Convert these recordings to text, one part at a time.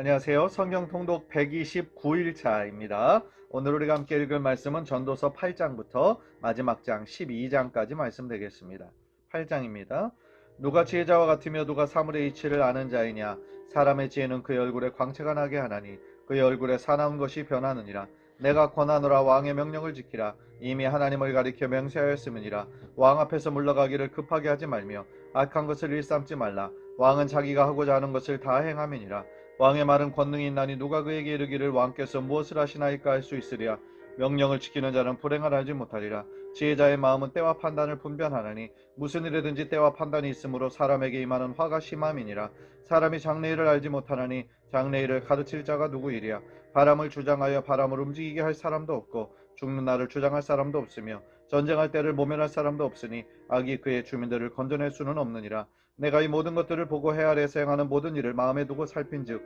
안녕하세요. 성경 통독 129일차입니다. 오늘 우리가 함께 읽을 말씀은 전도서 8장부터 마지막 장 12장까지 말씀되겠습니다. 8장입니다. 누가 지혜자와 같으며 누가 사물의 이치를 아는 자이냐 사람의 지혜는 그의 얼굴에 광채가 나게 하나니 그의 얼굴에 사나운 것이 변하느니라 내가 권하노라 왕의 명령을 지키라 이미 하나님을 가리켜 맹세하였음이니라 왕 앞에서 물러가기를 급하게 하지 말며 악한 것을 일삼지 말라 왕은 자기가 하고자 하는 것을 다 행함이니라 왕의 말은 권능이 있나니 누가 그에게 이르기를 왕께서 무엇을 하시나이까 할 수 있으랴. 명령을 지키는 자는 불행을 알지 못하리라. 지혜자의 마음은 때와 판단을 분별하나니 무슨 일에든지 때와 판단이 있으므로 사람에게 임하는 화가 심함이니라. 사람이 장래일을 알지 못하나니 장래일을 가르칠 자가 누구이랴. 바람을 주장하여 바람을 움직이게 할 사람도 없고 죽는 날을 주장할 사람도 없으며 전쟁할 때를 모면할 사람도 없으니 악이 그의 주민들을 건져낼 수는 없느니라 내가 이 모든 것들을 보고 해 아래에서 행하는 모든 일을 마음에 두고 살핀즉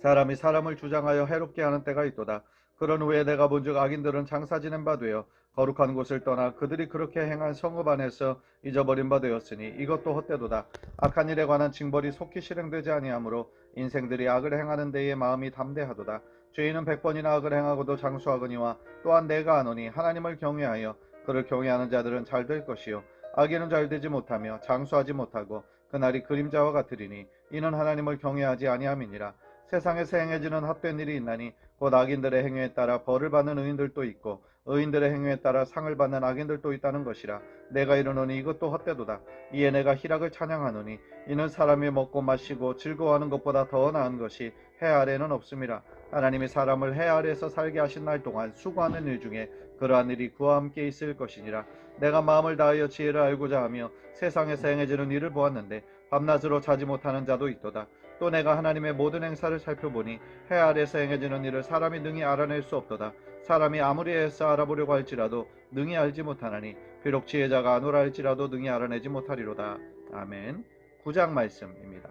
사람이 사람을 주장하여 해롭게 하는 때가 있도다. 그런 후에 내가 본즉 악인들은 장사 지낸 바 되어 거룩한 곳을 떠나 그들이 그렇게 행한 성읍 안에서 잊어버린 바 되었으니 이것도 헛되도다. 악한 일에 관한 징벌이 속히 실행되지 아니하므로 인생들이 악을 행하는 데에 마음이 담대하도다. 죄인은 백 번이나 악을 행하고도 장수하거니와 또한 내가 아노니 하나님을 경외하여 그를 경외하는 자들은 잘 될 것이요. 악인은 잘 되지 못하며 장수하지 못하고 그날이 그림자와 같으리니 이는 하나님을 경외하지 아니함이니라. 세상에서 행해지는 헛된 일이 있나니 곧 악인들의 행위에 따라 벌을 받는 의인들도 있고 의인들의 행위에 따라 상을 받는 악인들도 있다는 것이라. 내가 이르노니 이것도 헛되도다. 이에 내가 희락을 찬양하노니 이는 사람이 먹고 마시고 즐거워하는 것보다 더 나은 것이 해 아래는 없음이라 하나님이 사람을 해 아래에서 살게 하신 날 동안 수고하는 일 중에 그러한 일이 그와 함께 있을 것이니라 내가 마음을 다하여 지혜를 알고자 하며 세상에서 행해지는 일을 보았는데 밤낮으로 자지 못하는 자도 있도다 또 내가 하나님의 모든 행사를 살펴보니 해 아래에서 행해지는 일을 사람이 능히 알아낼 수 없도다. 사람이 아무리 애써 알아보려고 할지라도 능히 알지 못하나니 비록 지혜자가 아노라 할지라도 능히 알아내지 못하리로다. 아멘. 9장 말씀입니다.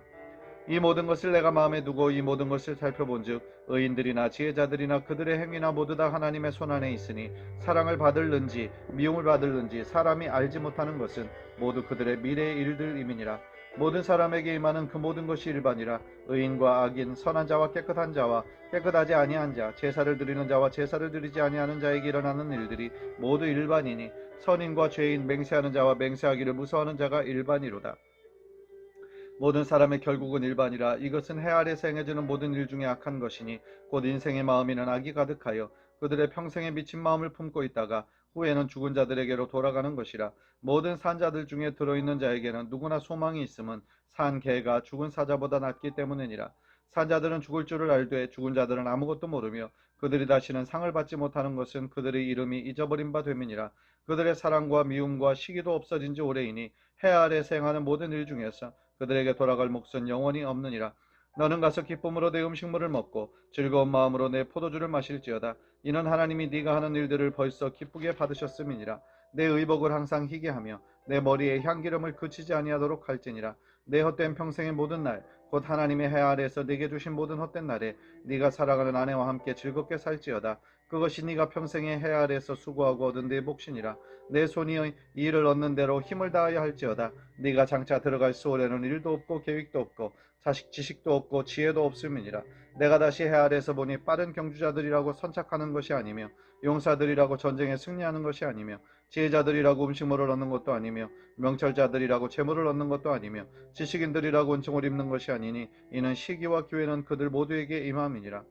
이 모든 것을 내가 마음에 두고 이 모든 것을 살펴본즉 의인들이나 지혜자들이나 그들의 행위나 모두 다 하나님의 손안에 있으니 사랑을 받을는지 미움을 받을는지 사람이 알지 못하는 것은 모두 그들의 미래의 일들임이니라. 모든 사람에게 임하는 그 모든 것이 일반이라 의인과 악인 선한 자와 깨끗한 자와 깨끗하지 아니한 자 제사를 드리는 자와 제사를 드리지 아니하는 자에게 일어나는 일들이 모두 일반이니 선인과 죄인 맹세하는 자와 맹세하기를 무서워하는 자가 일반이로다 모든 사람의 결국은 일반이라 이것은 해 아래서 행해지는 모든 일 중에 악한 것이니 곧 인생의 마음에는 악이 가득하여 그들의 평생에 미친 마음을 품고 있다가 후에는 죽은 자들에게로 돌아가는 것이라 모든 산 자들 중에 들어있는 자에게는 누구나 소망이 있음은 산 개가 죽은 사자보다 낫기 때문이니라. 산 자들은 죽을 줄을 알되 죽은 자들은 아무것도 모르며 그들이 다시는 상을 받지 못하는 것은 그들의 이름이 잊어버린 바 됨이니라. 그들의 사랑과 미움과 시기도 없어진 지 오래이니 해 아래에서 행하는 모든 일 중에서 그들에게 돌아갈 몫은 영원히 없느니라 너는 가서 기쁨으로 내 음식물을 먹고 즐거운 마음으로 내 포도주를 마실지어다. 이는 하나님이 네가 하는 일들을 벌써 기쁘게 받으셨음이니라. 내 의복을 항상 희게 하며 내 머리에 향기름을 그치지 아니하도록 할지니라. 내 헛된 평생의 모든 날, 곧 하나님의 해 아래에서 네게 주신 모든 헛된 날에 네가 사랑하는 아내와 함께 즐겁게 살지어다. 그것이 네가 평생의 해 아래에서 수고하고 얻은 내 몫이니라. 내 손이 이 일을 얻는 대로 힘을 다하여 할지어다. 네가 장차 들어갈 수월에는 일도 없고 계획도 없고 자식 지식도 없고 지혜도 없음이니라. 내가 다시 해 아래에서 보니 빠른 경주자들이라고 선착하는 것이 아니며 용사들이라고 전쟁에 승리하는 것이 아니며 지혜자들이라고 음식물을 얻는 것도 아니며 명철자들이라고 재물을 얻는 것도 아니며 지식인들이라고 은총을 입는 것이 아니니 이는 시기와 기회는 그들 모두에게 임함이니라.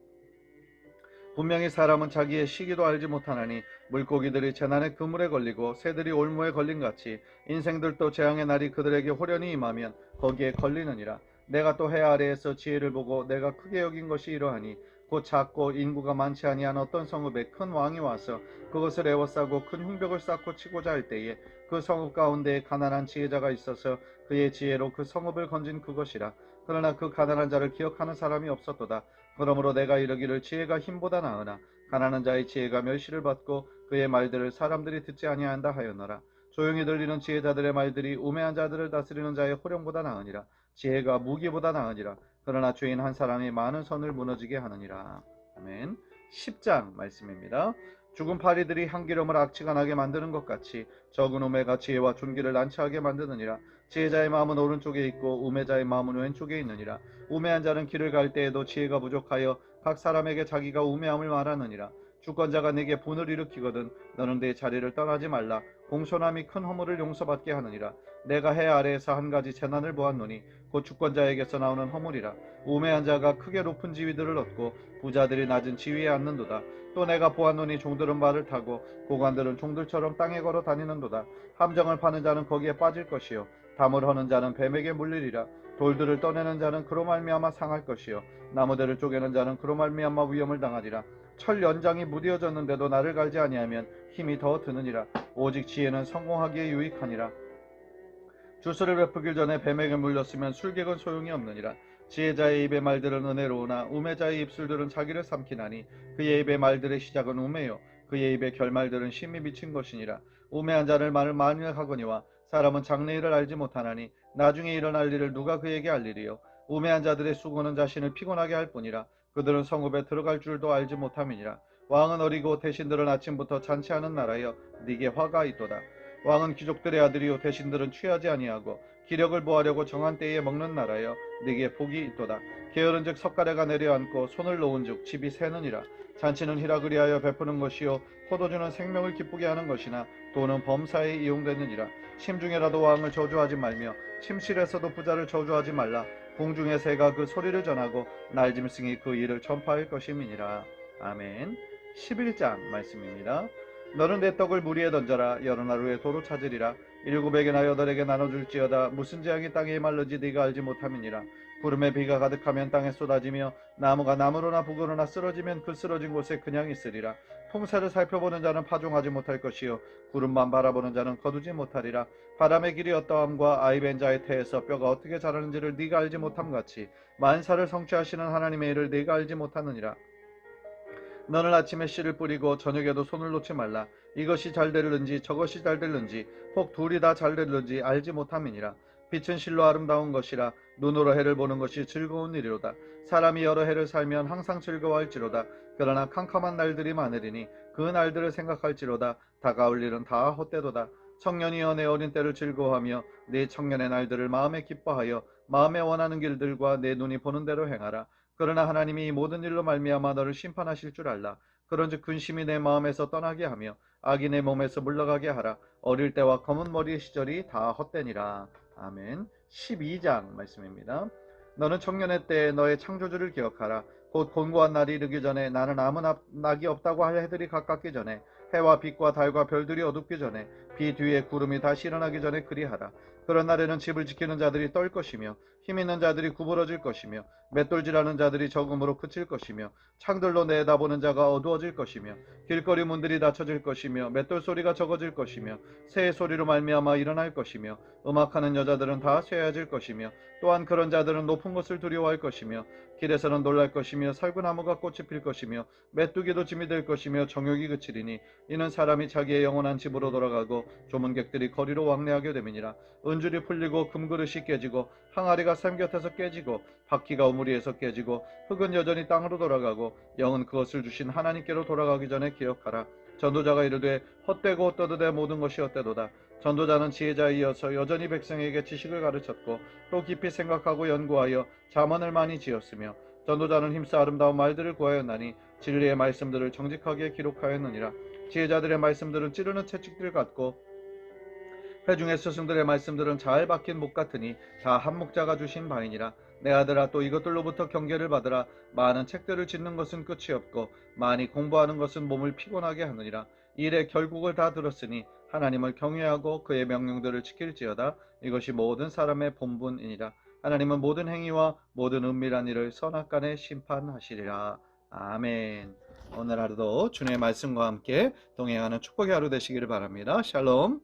분명히 사람은 자기의 시기도 알지 못하나니 물고기들이 재난의 그물에 걸리고 새들이 올무에 걸린 같이 인생들도 재앙의 날이 그들에게 호련히 임하면 거기에 걸리느니라. 내가 또 해 아래에서 지혜를 보고 내가 크게 여긴 것이 이러하니 곧 작고 인구가 많지 아니한 어떤 성읍에 큰 왕이 와서 그것을 에워싸고 큰 흉벽을 쌓고 치고자 할 때에 그 성읍 가운데에 가난한 지혜자가 있어서 그의 지혜로 그 성읍을 건진 그것이라. 그러나 그 가난한 자를 기억하는 사람이 없었도다. 그러므로 내가 이르기를 지혜가 힘보다 나으나 가난한 자의 지혜가 멸시를 받고 그의 말들을 사람들이 듣지 아니한다 하였노라 조용히 들리는 지혜자들의 말들이 우매한 자들을 다스리는 자의 호령보다 나으니라 지혜가 무기보다 나으니라. 그러나 죄인 한 사람이 많은 선을 무너지게 하느니라. 아멘. 10장 말씀입니다. 죽은 파리들이 향기름을 악취가 나게 만드는 것 같이 적은 우매가 지혜와 존귀를 난처하게 만드느니라 지혜자의 마음은 오른쪽에 있고 우매자의 마음은 왼쪽에 있느니라 우매한 자는 길을 갈 때에도 지혜가 부족하여 각 사람에게 자기가 우매함을 말하느니라 주권자가 내게 분을 일으키거든 너는 내 자리를 떠나지 말라. 공손함이 큰 허물을 용서받게 하느니라. 내가 해 아래에서 한 가지 재난을 보았노니 곧 주권자에게서 나오는 허물이라. 우매한 자가 크게 높은 지위들을 얻고 부자들이 낮은 지위에 앉는도다. 또 내가 보았노니 종들은 말을 타고 고관들은 종들처럼 땅에 걸어 다니는도다. 함정을 파는 자는 거기에 빠질 것이요. 담을 허는 자는 뱀에게 물리리라. 돌들을 떠내는 자는 그로 말미암아 상할 것이요. 나무들을 쪼개는 자는 그로 말미암아 위험을 당하리라 철 연장이 무뎌졌는데도 나를 갈지 아니하면 힘이 더 드느니라. 오직 지혜는 성공하기에 유익하니라. 주스를 베푸길 전에 뱀에게 물렸으면 술객은 소용이 없느니라. 지혜자의 입의 말들은 은혜로우나 우매자의 입술들은 자기를 삼키나니 그의 입의 말들의 시작은 우매요. 그의 입의 결말들은 심히 미친 것이니라. 우매한 자를 말을 많이 하거니와 사람은 장래일을 알지 못하나니 나중에 일어날 일을 누가 그에게 알리리요? 우매한 자들의 수고는 자신을 피곤하게 할 뿐이라 그들은 성읍에 들어갈 줄도 알지 못함이니라. 왕은 어리고 대신들은 아침부터 잔치하는 나라여 네게 화가 있도다. 왕은 귀족들의 아들이요 대신들은 취하지 아니하고 기력을 보하려고 정한 때에 먹는 나라여 네게 복이 있도다. 게으른즉 석가래가 내려앉고 손을 놓은즉 집이 새느니라. 잔치는 희락을 위하여 베푸는 것이요 포도주는 생명을 기쁘게 하는 것이나 돈은 범사에 이용되느니라. 심중에라도 왕을 저주하지 말며 침실에서도 부자를 저주하지 말라 공중의 새가 그 소리를 전하고 날짐승이 그 일을 전파할 것임이니라. 아멘. 11장 말씀입니다. 너는 내 떡을 물 위에 던져라. 여러 날 후에 도로 찾으리라. 일곱에게나 여덟에게 나눠줄지어다. 무슨 재앙이 땅에 말르지 네가 알지 못함이니라 구름에 비가 가득하면 땅에 쏟아지며 나무가 나무로나 북으로나 쓰러지면 그 쓰러진 곳에 그냥 있으리라 통세를 살펴보는 자는 파종하지 못할 것이요 구름만 바라보는 자는 거두지 못하리라 바람의 길이 어떠함과 아이벤 자의 태에서 뼈가 어떻게 자라는지를 네가 알지 못함 같이 만사를 성취하시는 하나님의 일을 네가 알지 못하느니라 너는 아침에 씨를 뿌리고 저녁에도 손을 놓지 말라. 이것이 잘 되는지 저것이 잘 되는지 혹 둘이 다 잘 되는지 알지 못함이니라. 빛은 실로 아름다운 것이라 눈으로 해를 보는 것이 즐거운 일이로다. 사람이 여러 해를 살면 항상 즐거워할지로다. 그러나 캄캄한 날들이 많으리니 그 날들을 생각할지로다. 다가올 일은 다 헛되도다. 청년이 연애 어린 때를 즐거워하며 내 청년의 날들을 마음에 기뻐하여 마음에 원하는 길들과 내 눈이 보는 대로 행하라. 그러나 하나님이 이 모든 일로 말미암아 너를 심판하실 줄 알라. 그런즉 근심이 내 마음에서 떠나게 하며 악이 내 몸에서 물러가게 하라. 어릴 때와 검은 머리의 시절이 다 헛되니라. 아멘. 12장 말씀입니다. 너는 청년의 때에 너의 창조주를 기억하라. 곧 곤고한 날이 이르기 전에 나는 아무 나- 낙이 없다고 할 해들이 가깝기 전에 해와 빛과 달과 별들이 어둡기 전에 비 뒤에 구름이 다시 일어나기 전에 그리하라. 그런 날에는 집을 지키는 자들이 떨 것이며 힘 있는 자들이 구부러질 것이며 맷돌질하는 자들이 적음으로 그칠 것이며 창들로 내다보는 자가 어두워질 것이며 길거리 문들이 닫혀질 것이며 맷돌 소리가 적어질 것이며 새의 소리로 말미암아 일어날 것이며 음악하는 여자들은 다 쇠해질 것이며 또한 그런 자들은 높은 것을 두려워할 것이며 길에서는 놀랄 것이며 살구나무가 꽃이 필 것이며 메뚜기도 짐이 될 것이며 정욕이 그치리니 이는 사람이 자기의 영원한 집으로 돌아가고 조문객들이 거리로 왕래하게 됨이니라. 은 줄이 풀리고 금그릇이 깨지고 항아리가 샘 곁에서 깨지고 바퀴가 우물이에서 깨지고 흙은 여전히 땅으로 돌아가고 영은 그것을 주신 하나님께로 돌아가기 전에 기억하라. 전도자가 이르되 헛되고 헛되도되 모든 것이 헛되도다. 전도자는 지혜자에 이어서 여전히 백성에게 지식을 가르쳤고 또 깊이 생각하고 연구하여 자문을 많이 지었으며 전도자는 힘써 아름다운 말들을 구하였나니 진리의 말씀들을 정직하게 기록하였느니라. 지혜자들의 말씀들은 찌르는 채찍들 같고 회중의 스승들의 말씀들은 잘 박힌 목 같으니 다 한 목자가 주신 바이니라. 내 아들아 또 이것들로부터 경계를 받으라. 많은 책들을 짓는 것은 끝이 없고 많이 공부하는 것은 몸을 피곤하게 하느니라. 일의 결국을 다 들었으니 하나님을 경외하고 그의 명령들을 지킬지어다. 이것이 모든 사람의 본분이니라. 하나님은 모든 행위와 모든 은밀한 일을 선악간에 심판하시리라. 아멘. 오늘 하루도 주님의 말씀과 함께 동행하는 축복의 하루 되시기를 바랍니다. 샬롬